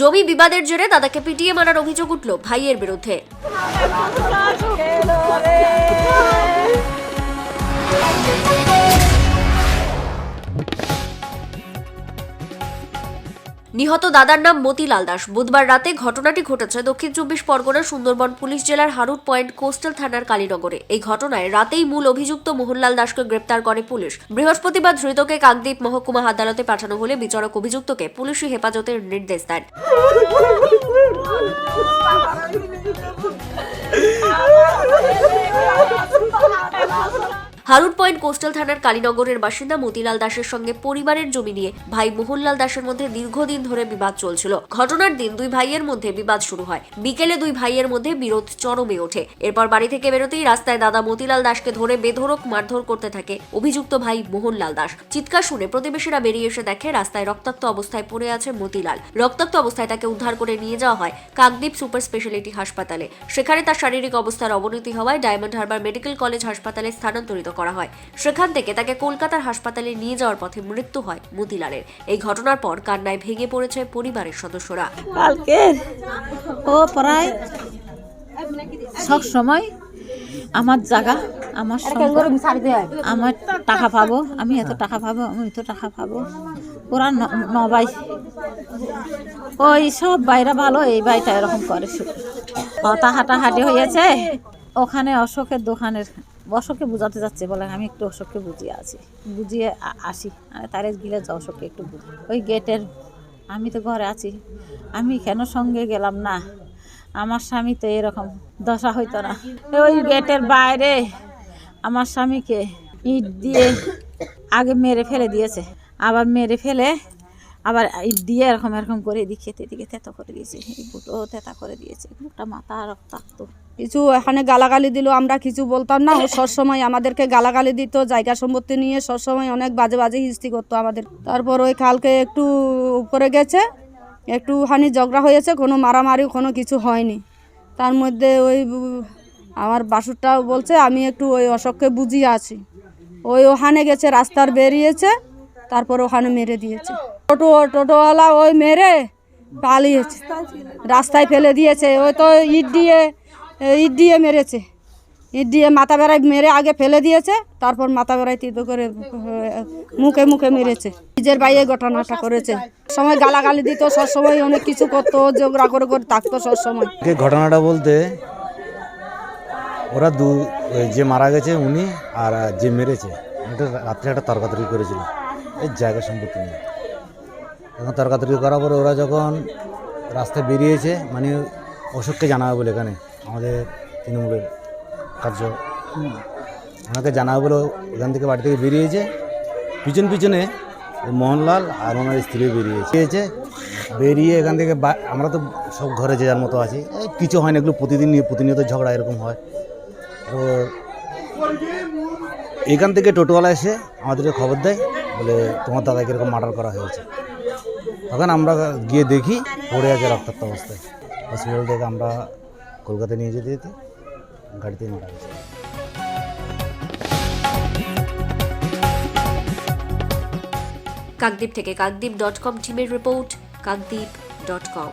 জমি বিবাদের জেরে দাদাকে পিটিয়ে মারার অভিযোগ উঠল ভাইয়ের বিরুদ্ধে। নিহত দাদার নাম মতিলাল দাস। বুধবার রাতে ঘটনাটি ঘটেছে দক্ষিণ চব্বিশ পরগনার সুন্দরবন পুলিশ জেলার হারুট পয়েন্ট কোস্টাল থানার কালীনগরে। এই ঘটনায় রাতেই মূল অভিযুক্ত মোহনলাল দাসকে গ্রেপ্তার করে পুলিশ। বৃহস্পতিবার ধৃতকে কাকদ্বীপ মহকুমা আদালতে পাঠানো হলে বিচারক অভিযুক্তকে পুলিশি হেফাজতের নির্দেশ দেন। হারুট পয়েন্ট কোস্টাল থানার কালীনগরের বাসিন্দা মতিলাল দাসের সঙ্গে পরিবারের জমি নিয়ে ভাই মোহনলাল দাসের মধ্যে দীর্ঘদিন ধরে বিবাদ চলছিল। ঘটনার দিন দুই ভাইয়ের মধ্যে বিবাদ শুরু হয়। বিকেলে দুই ভাইয়ের মধ্যে বিরোধ চরমে ওঠে। এরপর বাড়ি থেকে বেরোতেই রাস্তায় দাদা মতিলাল দাসকে ধরে বেধড়ক মারধর করতে থাকে অভিযুক্ত ভাই মোহনলাল দাস। চিৎকার শুনে প্রতিবেশীরা বেরিয়ে এসে দেখে রাস্তায় রক্তাক্ত অবস্থায় পড়ে আছে মতিলাল। রক্তাক্ত অবস্থায় তাকে উদ্ধার করে নিয়ে যাওয়া হয় কাকদ্বীপ সুপার স্পেশালিটি হাসপাতালে। সেখানে তার শারীরিক অবস্থার অবনতি হওয়ায় ডায়মন্ড হারবার মেডিকেল কলেজ হাসপাতালে স্থানান্তরিত করা হয়। সেখান থেকে তাকে কলকাতার হাসপাতালে নিয়ে যাওয়ার পথে মৃত্যু হয় মতিলালের এই ঘটনার পর কান্নায় ভেঙে পড়েছে পরিবারের সদস্যরা। কালকে ও প্রায় সব সময় আমার জায়গা আমার আমার টাকা পাবো আমি এত টাকা পাবো আমি এত টাকা পাবো। ওরা ন- নবাই ওই সব বাইরা ভালো এই বাড়িটা এরকম করে শুধু। কথা হাঁটাহাঁটি হয়েছে ওখানে অশোকের দোকানের অশোককে বুঝাতে যাচ্ছে বলে আমি একটু অশোককে বুঝিয়ে আছি। বুঝিয়ে আসি। মানে তারে গিলে যা অশোককে একটু বুঝি ওই গেটের, আমি তো ঘরে আছি। আমি কেন সঙ্গে গেলাম না? আমার স্বামী তো এরকম, দশা হইতো না। ওই গেটের বাইরে আমার স্বামীকে ইট দিয়ে আগে মেরে ফেলে দিয়েছে। আবার মেরে ফেলে আবার দিয়ে এরকম এরকম করে এদিকে এদিকে তেতা করে দিয়েছে, এই বুটো তেতা করে দিয়েছে একটা মাথা আর রক্তাক্ত। কিছু এখানে গালাগালি দিল, আমরা কিছু বলতাম না, ও সবসময় আমাদেরকে গালাগালি দিত, জায়গা সম্পত্তি নিয়ে সবসময় অনেক বাজে বাজে হিস্তি করতো আমাদের। তারপর ওই কালকে একটু উপরে গেছে একটু হানি ঝগড়া হয়েছে, কোনো মারামারি, কোনো কিছু হয়নি। তার মধ্যে ওই আমার বাসুরটাও বলছে, আমি একটু ওই অশোককে বুঝিয়ে আছি। ওই ওখানে গেছে, রাস্তার বেরিয়েছে, তারপর ওখানে মেরে দিয়েছে। টোটো টোটোওয়ালা ওই মেরে পালিয়েছে। রাস্তায় ফেলে দিয়েছে। ওই তো ইট দিয়ে ইট দিয়ে মেরেছে। ইট দিয়ে মাথা বেড়ায় মেরে আগে ফেলে দিয়েছে, তারপর মাথা বেড়ায় তিতো করে মুখে মুখে মেরেছে। নিজের বাইরে ঘটনাটা করেছে। সময় গালাগালি দিত, সবসময় অনেক কিছু করতো ঝগড়া করে করে থাকতো সবসময়। ঘটনাটা বলতে, ওরা দু যে মারা গেছে উনি আর যে মেরেছে রাত্রে একটা তর্কাতর্কি করেছিল। এই জায়গা সম্পত্তি নিয়ে। এখন তর্কাতর্কি করার পরে ওরা যখন রাস্তায় বেরিয়েছে মানে অশোককে জানাবে বলে এখানে, আমাদের তৃণমূলের কার্য। ওনাকে জানাবে বলে এখান থেকে বাড়ি থেকে বেরিয়েছে। পিছন পিছনে মোহনলাল আর ওনার স্ত্রী বেরিয়েছে। বেরিয়ে এখান থেকে আমরা তো সব ঘরে যে যার মতো আছি কিছু হয় না, এগুলো প্রতিদিন নিয়ে প্রতিনিয়ত ঝগড়া এরকম হয়। তো এখান থেকে টোটোওয়ালা এসে আমাদেরকে খবর দেয়, বলে তোমার দাদাকে এরকম মার্ডার করা হয়েছে। তখন আমরা গিয়ে দেখি পড়ে আছে রক্তাক্ত অবস্থায়। হসপিটাল থেকে আমরা কলকাতা নিয়ে যেতে যেতে গাড়িতে মারা গেছে। কাকদ্বীপ থেকে কাকদ্বীপ ডট কম টিমের রিপোর্ট কাকদ্বীপ ডট কম